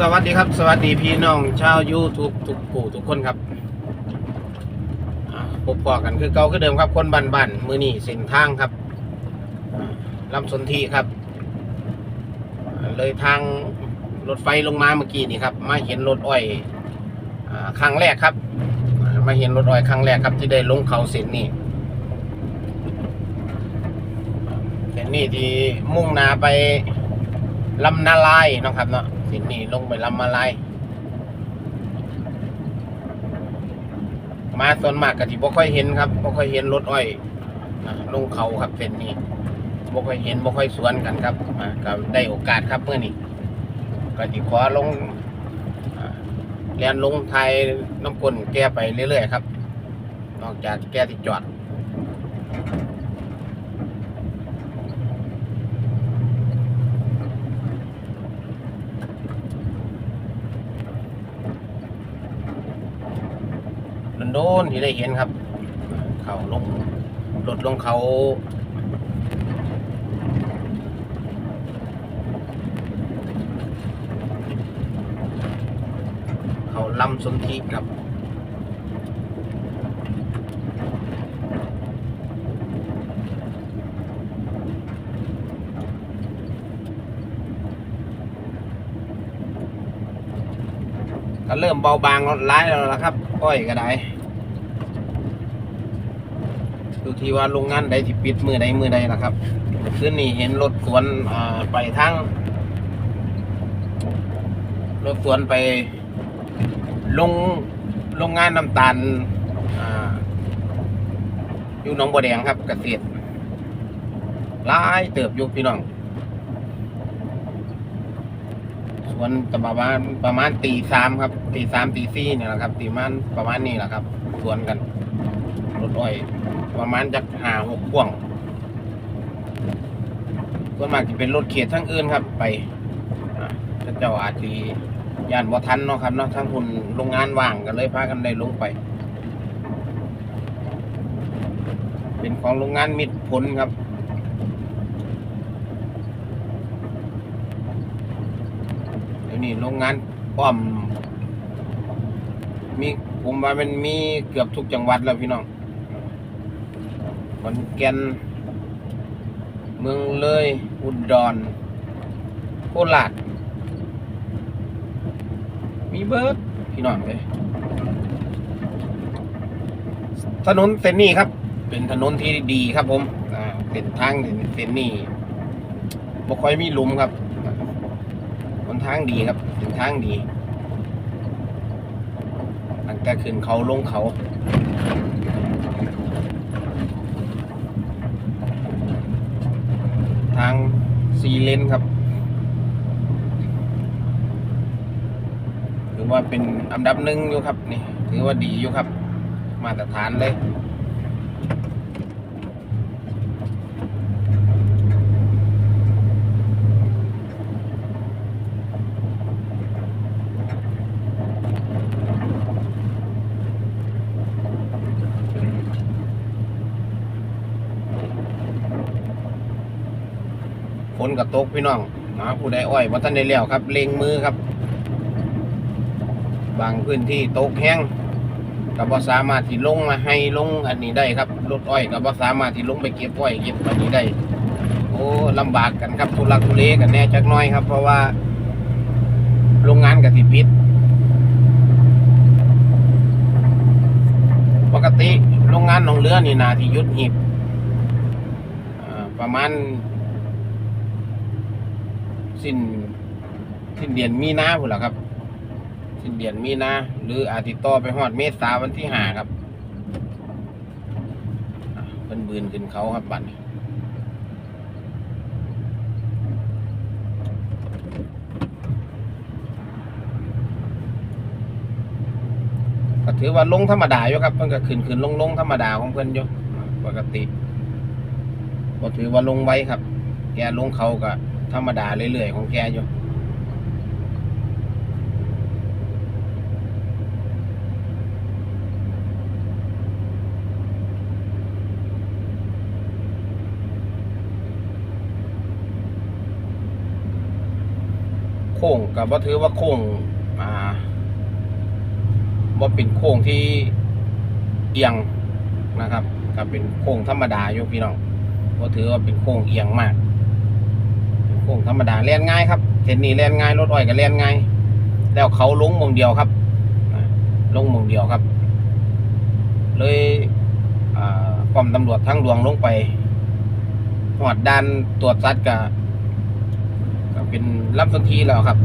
สวัสดีครับ สวัสดีพี่น้องชาวยูทูบทุกผู้ทุกคนครับพบปอกันคือเก่าคือเดิมครับ คนบ้านบ้านๆมือนี่เส้นทางครับลำสนธิครับ เลยทางรถไฟลงมาเมื่อกี้นี่ครับ มาเห็นรถอ้อยอครั้งแรกครับ มาเห็นรถอ้อยครั้งแรกครับ ที่ได้ลงเขาเส้นนี้เส้นนี้ที่มุ่งหนาไปลำนาลายนะครับเนาะ สินนี่ลงไปลำนาลายมาส่วนมากก็ที่บ่ค่อยเห็นครับบ่ค่อยเห็นรถอ้อยลงเขาครับเส้นนี้บ่ค่อยเห็นบ่ค่อยสวนกันครับอ่าก็ได้โอกาสครับเมื่อนี้ก็ที่ขอลงเรียนลงไทยน้ำกลนแก้ไปเรื่อยๆครับ นอกจากแก้ที่จอด โดนที่ได้เห็นครับ เขาลงรถลงเขาเขาลำสนธิครับก็เริ่มเบาบางร้ายแล้วละครับ อ้อยก็ได้ดู ที่ว่าโรงงานใดที่ปิดมือใดมือใดล่ะครับคืนนี้เห็นรถสวนไปทั้งรถสวนไปลงโรงงานน้ำตาลอยู่หนองบัวแดงครับเกษตรหลายเติบยู่พี่น้องสวนประมาณประมาณตีสามครับตีสามตีสี่เนี่ยแหละครับตีมันประมาณนี้แหละครับสวนกันรถอ้อย ประมาณจากหาหกพ่วงส่วนมากจะเป็นรถเขียดทั้งอื่นครับ ไปเจ้าอาจจะย่านบ่ทันเนาะครับเนาะทั้งคุณโรงงานว่างกันเลยพากันได้ลงไป เป็นของโรงงานมิตรผลครับเดี๋ยวนี้โรงงานป้อมมีผมว่ามันมีเกือบทุกจังหวัดแล้วพี่น้อง ขอนแก่น เมืองเลย อุดรโคราชมีเบิร์ดพี่น้องเลยถนนเส้นนี้ครับ เป็นถนนที่ดีครับผมอ่าเส้นทางเส้นนี้บ่ค่อยมีหลุมครับหนทางดีครับเป็นทางดีตั้งแต่ขึ้นเขาลงเขา ทางซีเลนครับถือว่าเป็นอันดับหนึ่งอยู่ครับนี่ถือว่าดีอยู่ครับ มาตรฐานเลย พี่น้องหมาผู้ใดอ้อยว่าท่านได้แล้วครับเล็งมือครับ บางพื้นที่ตกแห้งกับว่าสามารถที่ลงมาให้ลงอันนี้ได้ครับรถอ้อยกับว่าสามารถที่ลงไปเก็บอ้อยเก็บอันนี้ได้โอ้ลำบากกันครับทุลักทุเลกันแน่จักน้อยครับ เพราะว่าโรงงานกับที่ปิดปกติโรงงานหนองเรือนี่นาที่ยุดหีบประมาณ สิ้นสิ้นเดือนมีนาพุ่นล่ะครับ สิ้นเดือนมีนาหรืออาทิตย์ต่อไปฮอดเมษาวันที่ห้าครับเป็นบืนขึ้นเขาครับบัดนี้ก็ถือว่าลงธรรมดาอยู่ครับเพิ่นก็ขึ้นขึ้นลงลงธรรมดาของเพิ่นอยู่ปกติก็ถือว่าลงไว้ครับ แกลงเขาก็ ธรรมดาเรื่อยๆของแกอยู่โค้งกับว่าถือว่าโค้งอ่าว่าเป็นโค้งที่เอียงนะครับก็เป็นโค้งธรรมดาอยู่พี่น้องว่าถือว่าเป็นโค้งเอียงมาก งธรรมดาเล่นง่ายครับเส้นนี้เล่นง่ายรถอ้อยก็เล่นง่ายแล้วเขาลงมองเดียวครับลงมงเดียวครับ เลยอ่าป้อมตำรวจทั้งหลวงลงไปหอดด้านตรวจซัดกับก็เป็นรับสนทีแล้วครับ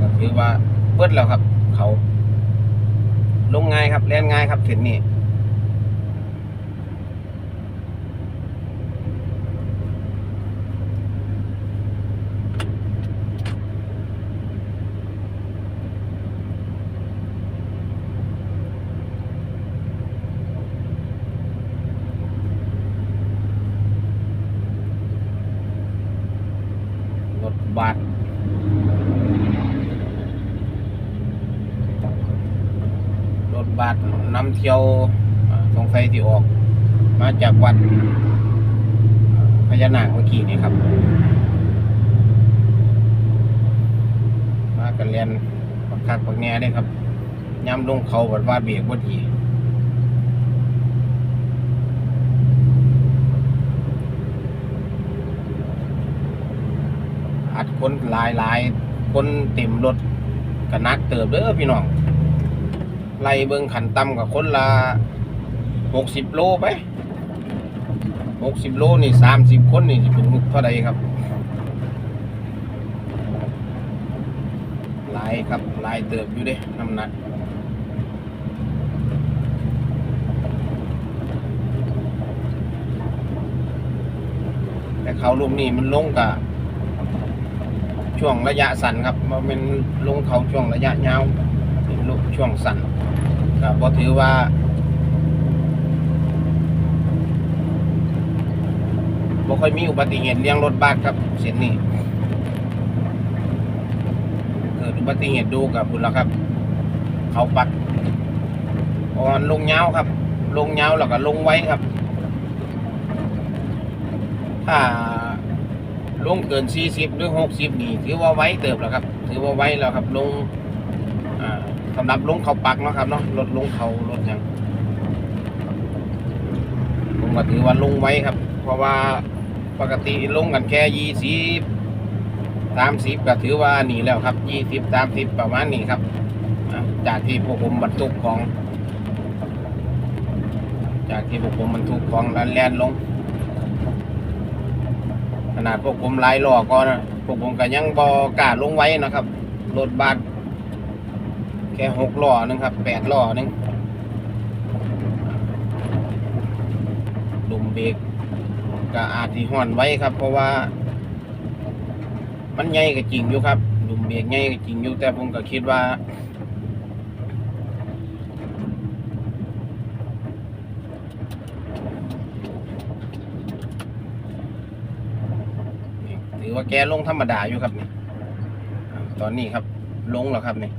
ก็ถือว่าเปิดแล้วครับ เขาลงง่ายครับเล่นง่ายครับเส้นนี้รถบัสรถบัส นำเที่ยวสงสัยที่ออก มาจากวัดพญานาคเมื่อกี้นี่ครับ มากันเรียนปักคักปักแง่ได้ครับย้ำลงเขาบัดว่าเบรกบ่ดีอัดคนหลายหลายคนเต็มรถก็นักเติบเด้อพี่น้อง ไล่เบิ่งขันต่ำกับคนละหกสิบโลไปหกสิบโลนี่สามสิบคนนี่สิเป็นเท่าใดครับหลายครับหลายเติบอยู่เด้น้ำหนักแต่เขาลูกนี่มันลงกับช่วงระยะสั้นครับมันเป็นลงเขาช่วงระยะยาว ช่วงสั้นก็บ่ถือว่าบ่ค่อยมีอุบัติเหตุเลี้ยงรถบัสครับเส้นนี้เกิดอุบัติเหตุดูกับคุณแล้วครับ เขาปัดอ่อนลงยาครับ ลงยาแล้วก็ลงไว้ครับ ถ้าลงเกิน 40 หรือ 60 นี่ถือว่าไว้เติบแล้วครับ ถือว่าไว้แล้วครับลง สำหรับลงเขาปักเนาะครับเนาะรถลงเขารถยังผมก็ถือว่าลงไว้ครับ เพราะว่าปกติลงกันแค่20 30ก็ถือว่าหนีแล้วครับ20 30ประมาณนี้ครับ จากที่พวกผมบรรทุกของ จากที่พวกผมบรรทุกของแล้วแล่นลง ขนาดพวกผมไล่หลอก็นะพวกผมก็ยังบอกล้าลงไว้นะครับรถบัส แค่หกล้อนึงครับแปดล้อนึงดุมเบรกก็อาจที่ห่อนไว้ครับ เพราะว่า มันใหญ่ก็จริงอยู่ครับดุมเบรกใหญ่ก็จริงอยู่แต่ผมก็คิดว่าถือว่าแกลงธรรมดาอยู่ครับนี่ตอนนี้ครับลงแล้วครับนี่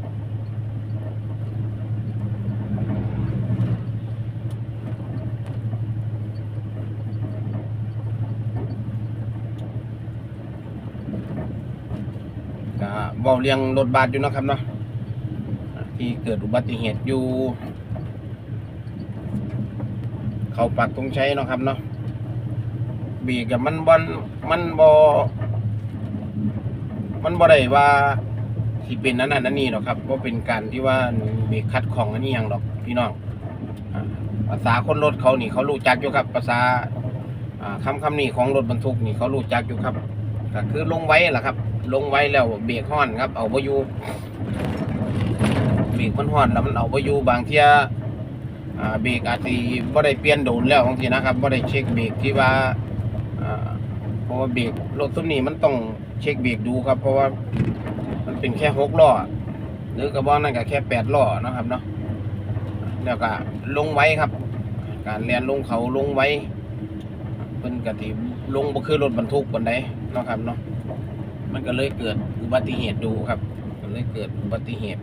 ก็ เบาเรียงรถบัสอยู่นะครับเนาะที่เกิดอุบัติเหตุอยู่ เขาปักตรงใช้เนาะครับเนาะเบีกับมันบอนมันบอมันบ่ได้ว่าที่เป็นนั้นนั่นนนี้หรอกครับว่าเป็นการที่ว่าเบรกคัดของอันนี้อย่างหรอกพี่น้องภาษาคนรถเขานี่เขารู้จักอยู่ครับภาษาอ่าคำคำนี้ของรถบรรทุกนี่เขารู้จักอยู่ครับ ก็คือลงไว้แหละครับ ลงไว้แล้วเบรกห้อนครับ เอาไปอยู่เบรกมันห้อนแล้วมันเอาไปอยู่บางเที่ยเบรกอาจจะบ่ได้เปลี่ยนโดนแล้วบางทีนะครับบ่ได้เช็คเบรกที่ว่าเพราะว่าเบรกรถตัวนี้มันต้องเช็คเบรกดูครับ เพราะว่ามันเป็นแค่หกล้อหรือกระบอกนั่นก็แค่แปดล้อนะครับเนาะแล้วก็ลงไว้ครับ การเรียนลงเขาลงไว้เพิ่นกติลงบ่คือรถบรรทุกบนใดเนาะครับเนาะมันก็เลยเกิดอุบัติเหตุดูครับก็เลยเกิดอุบัติเหตุ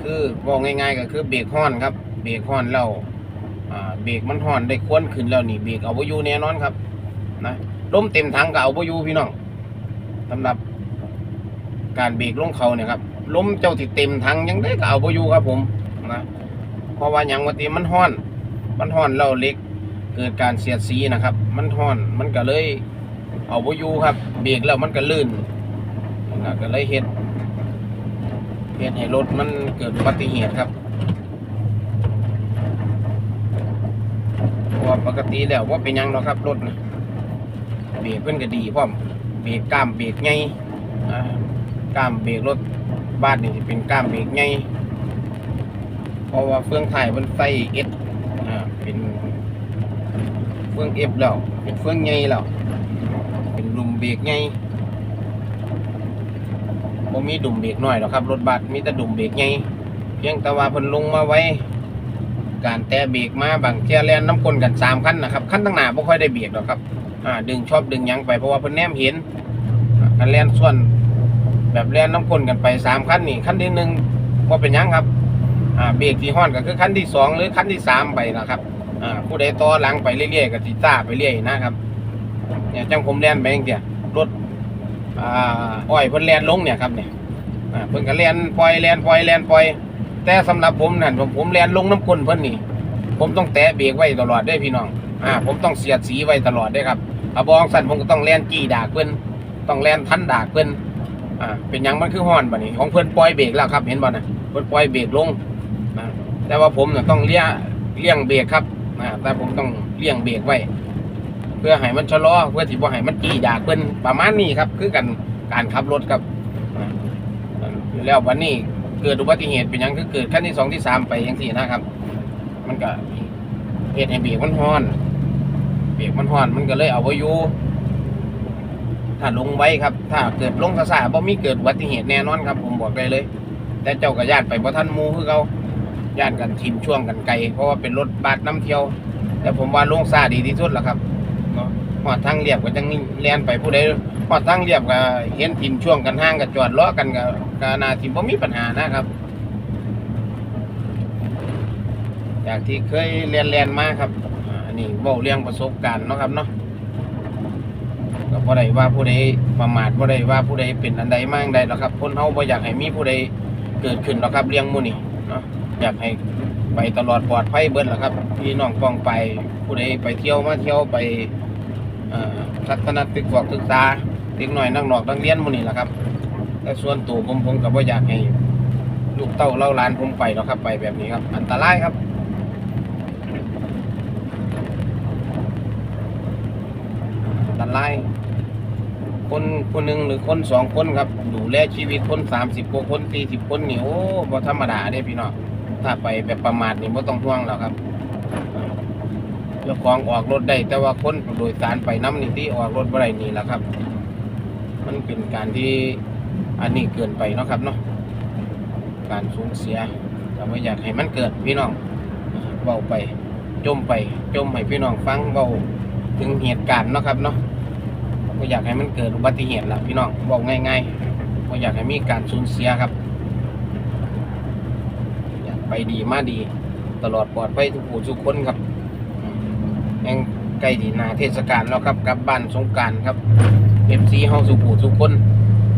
คือบอกง่ายๆก็คือเบรกห้อนครับเบรกห้อนแล้วอ่าเบรกมันห่อนได้ควนขึ้นแล้วนี่เบรกเอาไว้อยู่แน่นอนครับนะล้มเต็มถังก็เอาไว้อยู่พี่น้องสำหรับการเบรกลงเขาเนี่ยครับล้มเจ้าที่เต็มทั้งยังได้ก็เอาบ่อยู่ครับผมนะเพราะว่าหยังวันทีมันห้อน มันห้อนเราเล็กเกิดการเสียดสีนะครับ มันห้อนมันก็เลย เอาบ่อยู่ครับ เบรกแล้วมันก็ลื่นนะก็เลยเฮ็ดเฮ็ดให้รถมันเกิดอุบัติเหตุครับเพราะว่าปกติแล้วว่าเป็นยังเนาะครับรถนะเบรกเพิ่อนก็ดีพร้อมเบรกกล้ามเบรกไงอ่ากล้ามเบรกรถบ้านนี่จะเป็นกล้ามเบรกไงเพราะว่าเฟืองไทยมันใส่เอสอ่าเป็นเฟืองเอฟแล้วเป็นเฟืองไงแล้ว ดุมเบรกไงบ่มีดุมเบรกหน้อยหรอกครับรถบัสมีแต่ดุมเบรกไงเพียงแต่ว่าเพิ่นลงมาไว้ การแตะเบรกมาบางเที่ยแล่นน้ำกลนกันสามคันนะครับคันตั้งหน้าบ่ค่อยได้เบรกหรอกครับอ่าดึงชอบดึงยังไปเพราะว่าเพิ่นแนมเห็นการแล่นส่วนแบบแล่นน้ำกลนกันไปสามคันนี่คันที่หนึ่งว่าเป็นยังครับอ่าเบรกที่ห้อนก็คือคันที่สองหรือคันที่สามไปนะครับอ่าผู้ใดต่อหลังไปเรื่อยๆก็สิต้าไปเรื่อยนะครับ เนี่ยจังผมแล่นไปจังซี่รถอ่าอ้อยเพิ่นแล่นลงเนี่ยครับเนี่ยอ่าเพิ่นก็แล่นปล่อยแล่นปล่อยแล่นปล่อย แต่สำหรับผมนั่นผมผมแล่นลงน้ำกลนเพิ่นนี่ ผมต้องแตะเบรกไว้ตลอดได้พี่น้องอ่าผมต้องเสียดสีไว้ตลอดได้ครับอาบองสั่นผมก็ต้องแล่นจี้ดากเพิ่นต้องแล่นทันดากเพิ่นอ่าเป็นยังมันคือฮ้อนบ่นี่ของเพิ่นปล่อยเบรกแล้วครับเห็นบ่น่ะเพิ่นปล่อยเบรกลงอ่าแต่ว่าผมน่ะต้องเลี้ยเลี่ยงเบรกครับอ่าแต่ผมต้องเลี่ยงเบรกไว้ เพื่อให้มันชะลอเพื่อที่บ่ให้มันจี้ดากเพิ่นประมาณนี้ครับ คือกันการขับรถครับแล้ววันนี้เกิดอุบัติเหตุเป็นยังคือเกิดขั้นที่สองที่สามไปจังซี่นะครับ มันก็เหตุให้เบรกมันฮ้อนเบรกมันฮ้อนมันก็เลยเอาไว้อยู่ถ้าลงไว้ครับ ถ้าเกิดลงกระสาบ่มีเกิดอุบัติเหตุแน่นอนครับ ผมบอกได้เลย แต่เจ้าก็ญาติไปบ่ทันมูคือเขาญาติกันทิมช่วงกันไกลเพราะว่าเป็นรถบัสน้ำเที่ยว แต่ผมว่าลงซาดีที่สุดแล้วครับ เนาะหอดทางเรียบก็จังแล่นไปผู้ใดหอดทางเรียบก็เห็นทิมช่วงกันห้างก็จอดล้อกันก็ก็น่าทิมบ่มีปัญหานะครับจากที่เคยเรียนเรียนมาครับอันนี้เว้าเรื่องประสบการณ์เนาะครับเนาะก็บ่ได้ว่าผู้ใดประมาทบ่ได้ว่าผู้ใดเป็นอันใดมากใดหรอกครับคนเฮาบ่อยากให้มีผู้ใดเกิดขึ้นหรอกครับเรื่องมู่นี้เนาะอยากให้ ไปตลอดปลอดภัยเบิดล่ะครับพี่น้องป้องไปผู้ใดไปเที่ยวมาเที่ยวไปอ่อทัศนศึกษาศึกษาเด็กน้อยนักนอกนักเรียนมูนี้ล่ะครับแต่ส่วนตัวผมผมก็บ่อยากให้ลูกเต้าเล่าหลานผมไปหรอกครับ ไปแบบนี้ครับ อันตรายครับอันตรายคนคนหนึ่งหรือคนสองคนครับ ดูแลชีวิตคนสามสิบกว่าคนสี่สิบคนนี่โอ้บ่ธรรมดาเด้พี่น้อง ถ้าไปแบบประมาทนี่บ่ต้องห่วงแล้วครับเจ้าของออกรถได้ แต่ว่าคนโดยสารไปน้ำนี่ที่ออกรถบ่ได้นี่แหละครับ มันเป็นการที่อันนี้เกินไปเนาะครับเนาะการสูญเสียเราไม่อยากให้มันเกิดพี่น้องเบาไปจมไปจมให้พี่น้องฟังเบาถึงเหตุการณ์เนาะครับเนาะก็อยากให้มันเกิดอุบัติเหตุละพี่น้องบอกง่ายๆก็อยากให้มีการสูญเสียครับ ไปดีมาดี ตลอดปลอดภัยทุกผู้ทุกคนครับยังใกล้ดีนาเทศกาลแล้วครับกลับบ้านสงการครับเอฟซีเฮาสุผู้ทุกคน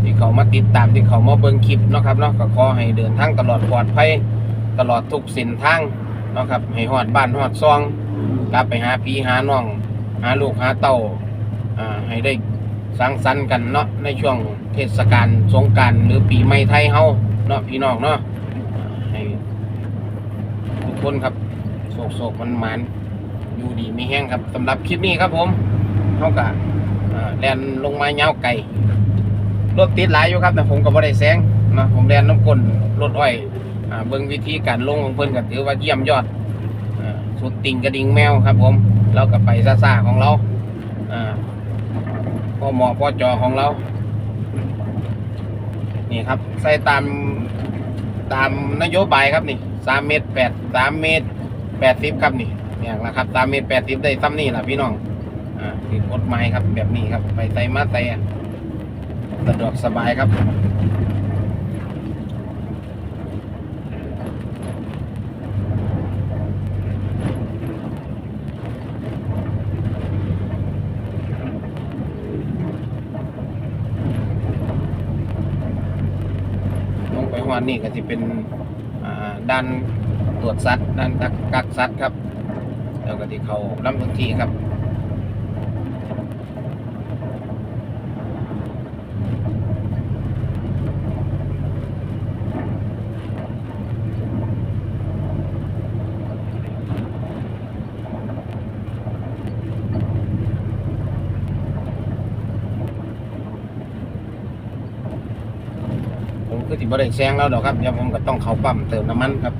ที่เขามาติดตามที่เขามาเบิ่งคลิปเนาะครับเนาะก็ขอให้เดินทางตลอดปลอดภัยตลอดทุกเส้นทางเนาะครับให้ฮอดบ้านฮอดซองกลับไปหาพี่หาน้อง หาลูกหาเต้าอ่าให้ได้สังสรรค์กันเนาะในช่วงเทศกาลสงการหรือปีใหม่ไทยเฮาเนาะพี่น้องเนาะ คนครับโศกโศกมันมันอยู่ดีมีแห้งครับสำหรับคลิปนี้ครับผมเท่ากับแลนลงมาเงาไก่รถติดหลายอยู่ครับ แต่ผมก็บ่ได้แซงนาะผมแลนน้ำกลนรถอ้อยเบิ่งวิธีการลงของเพิ่อนก็ถือว่าเยี่ยมยอดอสุดติ่งกระดิ่งแมวครับ ผมเราก็ไปซ่าๆของเราอ่าพอหมาะพอจอของเรา นี่ครับ ใส่ตามตามนโยบายครับนี่ สามเมตรแปดสามเมตรแปดสิบครับนี่เนี่ยละครับสามเมตรแปดสิบได้ซ้ำนี่แหละพี่น้องอ่าคือกฎหมายครับ แบบนี้ครับ ไปใส่มาใส่สะดวกสบายครับหอนนี่ก็จะเป็น ด้านตรวจสัตว์ด้านกักกักสัตว์ครับ แล้วก็ที่เขาลำพื้นที่ครับ ผมก็ที่บริแซงแล้วดอกครับเดี๋ยวผมก็ต้องเข้าปั๊มเติมน้ำมันครับ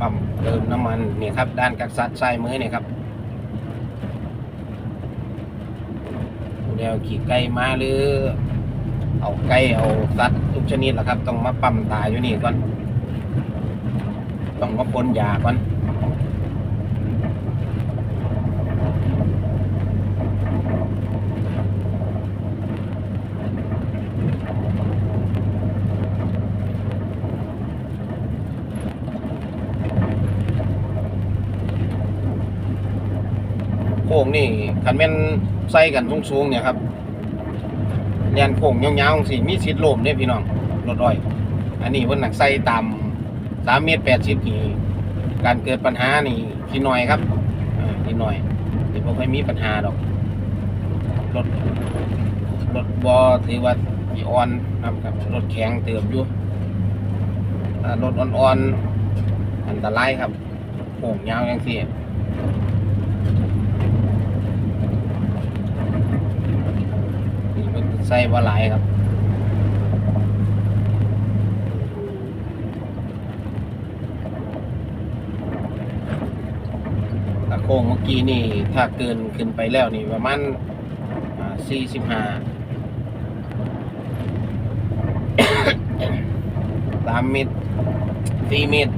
ปั๊มเติมน้ำมันนี่ครับ ด้านกักสัตว์ซ้ายมือนี่ครับเดี๋ยวขี่ไก่มาหรือ เอาไก่เอาสัตว์ทุกชนิดแหละครับ ต้องมาปั๊มตายอยู่นี่ก่อน ต้องมาพ่นยาก่อน โค้งนี่ คันแม่นใส่กันสูงๆเนี่ยครับแนนโค้งยาวๆสิมีสิทธิ์ลมเนี่ยพี่น้องรถอ้อย อันนี้เพิ่นหนักใส่ตามสามเมตรแปดสิบนี่การเกิดปัญหานี่พี่น้อยครับอ่าพี่น้อยที่บ่ค่อยมีปัญหาดอกรถรถบอถือว่าอีออนนะครับรถแข็งเติบอยู่รถอ่อนๆอันตรายครับโค้งยาวอย่างสี่นี่มัน ใส่ว่าหลายครับตะโค้งเมื่อกี้นี่ถ้าเกินขึ้นไปแล้วนี่ประมาณสี่สิบห้าสามเมตรสี่เมตร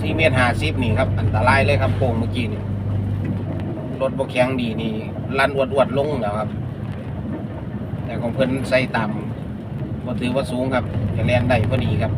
สี่เมตรห้าสิบนี่ครับ อันตรายเลยครับโค้งเมื่อกี้นี่รถบกแข็งดีนี่ลันอวดอวดลงแล้วครับ แต่ของเพิ่นใส่ต่ำก็ถือว่าสูงครับจะแล่นได้พอดีครับ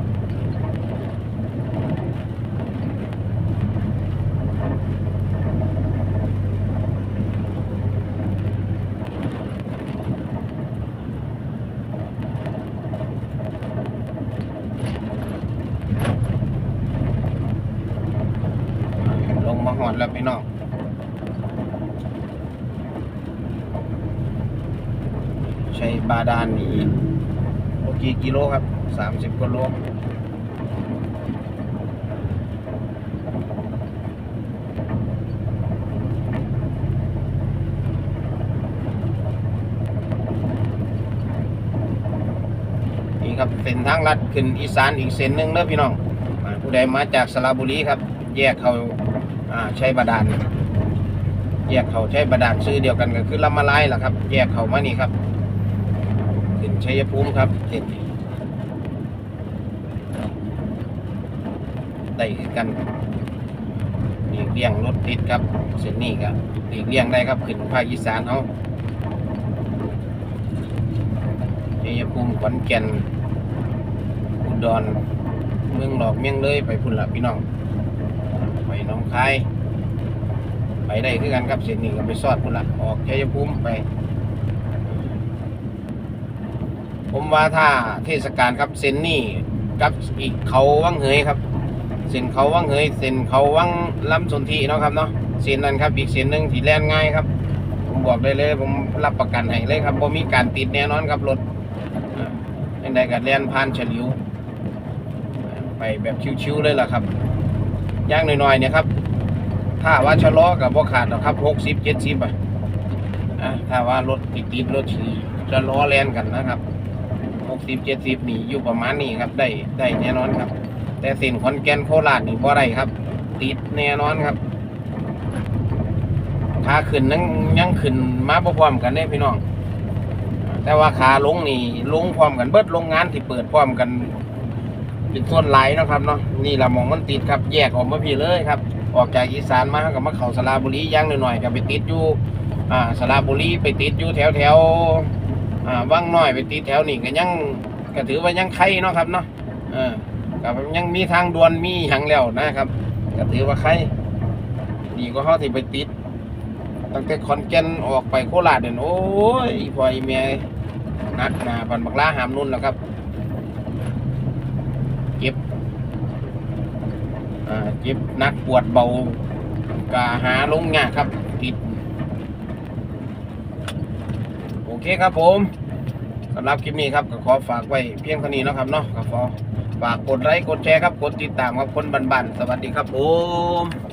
ลงมาหอดแล้วพี่น้อง ใช้บาดาลนี่โอ กิโลครับสามสิบกว่าโลนี่ครับเป็นทางลัดขึ้นอีสานอีกเส้นหนึ่งเด้อพี่น้องผู้ใดมาจากสระบุรีครับ แยกเขาใช้บาดาลแยกเขาใช้บาดาลชื่อเดียวกันก็คือลำมาลายล่ะครับ แยกเขามานี่ครับขึ้นชัยภูมิครับเส้นนี้ได้คือ กันหลีกเลี่ยงรถติดครับเส้นนี้ครับหลีกเลี่ยงได้ครับขึ้นภาคอีสานเอาชัยภูมิขอนแก่นอุดรเมืองหลอกเมียงเลยไปพุ่นละพี่น้อง ไปน้องคาย ไปได้คือกันครับเส้นนี้ก็ไปซอดพุ่นละออกชัยภูมิไป ผมว่าถ้าเทศกาลครับเส้นนี่กับอีกเขาวังเหยครับ เส้นเขาวังเหยเส้นเขาวังลำสนธิเนาะครับเนาะเส้นนั้นครับอีกเส้นหนึ่งที่แล่นง่ายครับ ผมบอกได้เลยผมรับประกันให้เลยครับว่ามีการติดแน่นอนครับรถอ่ายังไงก็แล่นผ่านเฉลียวไปแบบชิวๆเลยล่ะครับย่างหน่อยๆเนี่ยครับถ้าว่าชะลอกับบ่ขาดหรอกครับหกสิบเจ็ดสิบอะถ้าว่ารถติดรถจะล้อแล่นกันนะครับหกสิบเจ็ดสิบนี่อยู่ประมาณนี้ครับได้ได้แน่นอนครับ แต่เส้นขอนแก่นโคราชนี่พอได้ครับ ติดแน่นอนครับขาขึ้นนั่งยังขึ้นมาพร้อมกันได้พี่น้อง แต่ว่าขาลงนี่ลงพร้อมกันเบิดโรงงานที่เปิดพร้อมกัน เป็นส่วนหลนะครับเนาะนี่ละหมองมันติดครับแยกออกมาพี่เลยครับ ออกจากอีสานมากับมาเขาสระบุรีย่างหน่อยๆก็ไปติดอยู่อ่าสระบุรีไปติดอยู่แถวแถวๆอ่าว่างน้อยไปตีแถวนี่ก็ยังก็ถือว่ายังไข่เนาะครับเนาะเออ ก็ยังมีทางด่วนมีหยังแล้วนะครับก็ถือว่าไข่ดีก็เขาที่ไปติด ตั้งแต่ขอนแก่นออกไปโคราชเนี่ยโอ้ยพอไอ้แม่นักหนาบันบักล่าหามนุ่นแล้วครับเจ็บอ่าเจ็บนักปวดเบากาหาลงยาครับติดโอเคครับผมสำหรับคลิปนี้ครับก็ขอฝากไว้เพียงเท่านี้นะครับเนาะก็ขอ ฝากกดไลค์กดแชร์ครับ กดติดตามครับคนบันบันสวัสดีครับผม